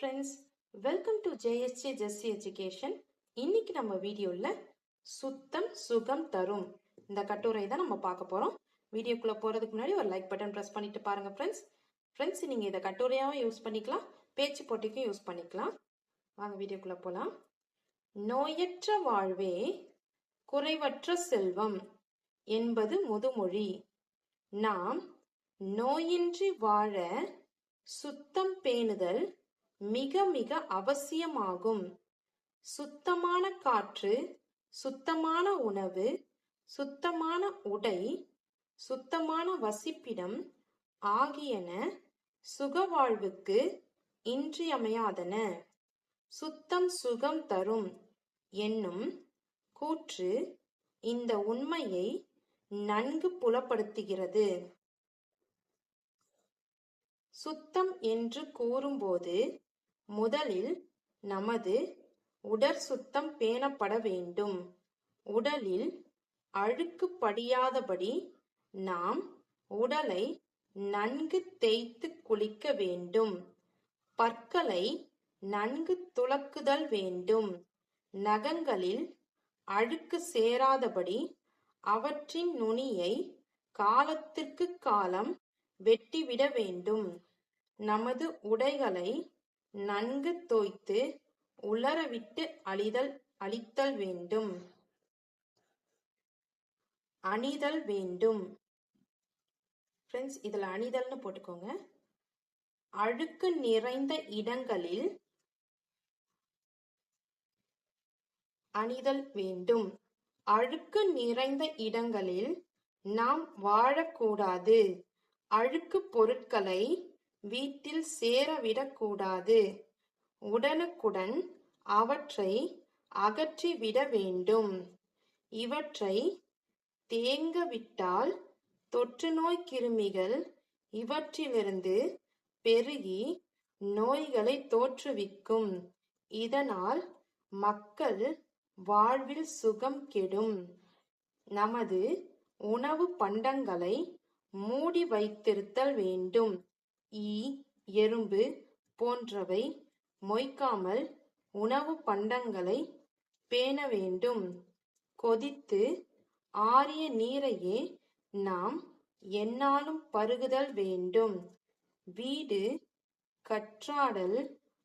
Friends welcome to JSJ Jessie education இன்னைக்கு நம்ம வீடியோவில் சுத்தம் சுகம் தரும். இந்த கட்டுரை தான் நம்ம பார்க்க போகிறோம் வீடியோக்குள்ளே போகிறதுக்கு முன்னாடி ஒரு லைக் பட்டன் ப்ரெஸ் பண்ணிட்டு பாருங்கள் ஃப்ரெண்ட்ஸ் ஃப்ரெண்ட்ஸ் நீங்கள் இதை கட்டுரையாகவும் யூஸ் பண்ணிக்கலாம் பேச்சு போட்டிக்கும் யூஸ் பண்ணிக்கலாம். வாங்க வீடியோக்குள்ளே போகலாம் நோயற்ற வாழ்வே குறைவற்ற செல்வம் என்பது முதுமொழி. நாம் நோயின்றி வாழ சுத்தம் பேணுதல் மிக மிக அவசியமாகும். சுத்தமான காற்று சுத்தமான உணவு சுத்தமான உடை சுத்தமான வசிப்பிடம் ஆகியன சுகவாழ்வுக்கு இன்றியமையாதன. சுத்தம் சுகம் தரும் என்னும் கூற்று இந்த உண்மையை நன்கு புலப்படுத்துகிறது. சுத்தம் என்று கூறும்போது முதலில் நமது உடற் சுத்தம் பேணப்பட வேண்டும். உடலில் அழுக்கு படியாதபடி நாம் உடலை நன்கு தேய்த்து குளிக்க வேண்டும். பற்களை நன்கு துலக்குதல் வேண்டும். நகங்களில் அழுக்கு சேராதபடி அவற்றின் நுனியை காலத்திற்கு காலம் வெட்டிவிட வேண்டும். நமது உடைகளை நன்கு தோய்த்து உலரவிட்டு அழிதல் அழித்தல் வேண்டும். அணிதல் வேண்டும். ஃப்ரெண்ட்ஸ் இதில் அணிதல்னு போட்டுக்கோங்க. அழுக்கு நிறைந்த இடங்களில் அணிதல் வேண்டும். அழுக்கு நிறைந்த இடங்களில் நாம் வாழக்கூடாது. அழுக்கு பொருட்களை வீட்டில் சேரவிடக்கூடாது. உடனுக்குடன் அவற்றை அகற்றிவிட வேண்டும். இவற்றை தேங்கவிட்டால் தொற்றுநோய் கிருமிகள் இவற்றிலிருந்து பெருகி நோய்களை தோற்றுவிக்கும். இதனால் மக்கள் வாழ்வில் சுகம் கெடும். நமது உணவு பண்டங்களை மூடி வைத்திருத்தல் வேண்டும். ஈ எறும்பு போன்றவை மொய்க்காமல் உணவு பண்டங்களை பேண வேண்டும். கொதித்து ஆறிய நீரையே நாம் எந்நாளும் பருகுதல் வேண்டும். வீடு கற்றாடல்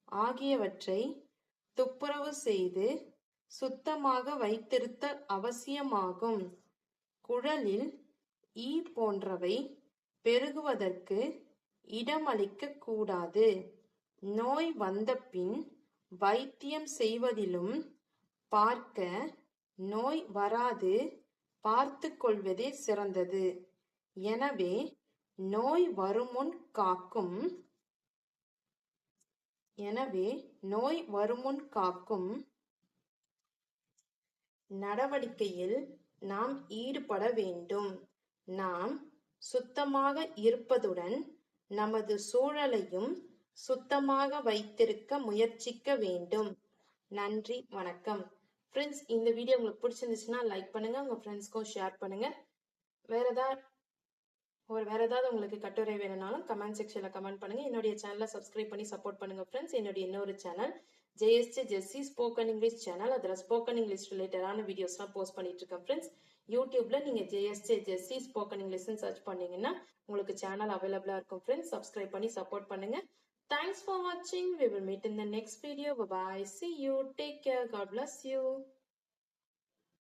ஆகியவற்றை துப்புரவு செய்து சுத்தமாக வைத்திருத்தல் அவசியமாகும். குழலில் ஈ போன்றவை பெருகுவதற்கு இடமளிக்க கூடாது நோய் வந்தபின் வைத்தியம் செய்வதிலும் பார்க்க நோய் வராது பார்த்து கொள்வதே சிறந்தது. எனவே நோய் வருமுன் காக்கும் எனவே நோய் வருமுன் காக்கும் நடவடிக்கையில் நாம் ஈடுபட வேண்டும். நாம் சுத்தமாக இருப்பதுடன் நமது சூழலையும் சுத்தமாக வைத்திருக்க முயற்சிக்க வேண்டும். நன்றி வணக்கம். ஃப்ரெண்ட்ஸ் இந்த வீடியோ உங்களுக்கு பிடிச்சிருந்துச்சுன்னா லைக் பண்ணுங்க உங்க ஃப்ரெண்ட்ஸ்க்கும் ஷேர் பண்ணுங்க. வேற ஏதாவது ஒரு வேற ஏதாவது உங்களுக்கு கட்டுரை வேணும்னாலும் கமெண்ட் செக்ஷன்ல கமெண்ட் பண்ணுங்க. என்னுடைய சேனலை சப்ஸ்கிரைப் பண்ணி சப்போர்ட் பண்ணுங்க ஃப்ரெண்ட்ஸ் என்னுடைய இன்னொரு channel JST Jessie spoken English channel அதில் ஸ்போக்கன் இங்கிலீஷ் ரிலேட்டடான வீடியோஸ்லாம் போஸ்ட் பண்ணிட்டு இருக்கேன் ஃப்ரெண்ட்ஸ். யூடியூப்ல நீங்க ஜேஎஸ்டி ஜெஸ்ஸி ஸ்போக்கன் இங்கிலீஷ்னு சர்ச் பண்ணீங்கன்னா உங்களுக்கு சேனல் அவைலபிளா இருக்கும் ஃப்ரெண்ட்ஸ். சப்ஸ்கிரைப் பண்ணி சப்போர்ட் பண்ணுங்க. தேங்க்ஸ் ஃபார் வாட்சிங் we will meet in the next video bye see you take care God bless you